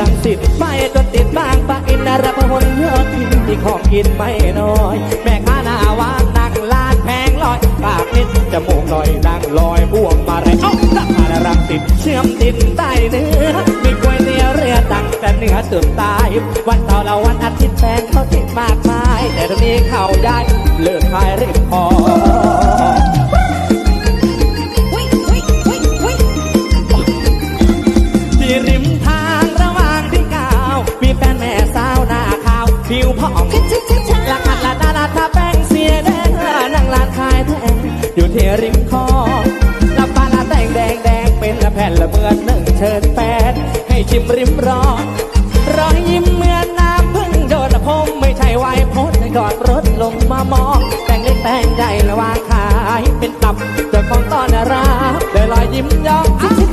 รังสิตไปจนติดบางปะอินนรพหลยอดทินที่ของกินไม่น้อย แม่ค้าหน้าวางนั่งลานแพงลอยปากนิดจมูกลอยนั่งลอยบ่วงมาไรเอ้าราคารังสิตเชื่อมดินใต้เนื้อมีก๋วยเตี๋ยวเรือตั้งแต่เหนือจุดใต้วันเสาร์และวันอาทิตย์แฟนเขาติดมากมายแต่ตอนนี้เขาย้เลิกขายริมคลอ ผิวผ่องละคัดละดาลาทาแป้งเสียแดงนั่งร้านขายแทงอยู่ที่ริมคลองละปาละแดงแดงแดงเป็นละแผ่นละเมือนหนึ่งเชิญแปดให้ชิมริมรอรอยยิ้มเหมือนน้ำพึ่งโดนพงไม่ใช่ไวโพสก่อนรถลงมามองแต่งเล็กแต่งใหญ่ละวางขายเป็นตับเจ้าของต้อนรับด้วยรอยยิ้มยอง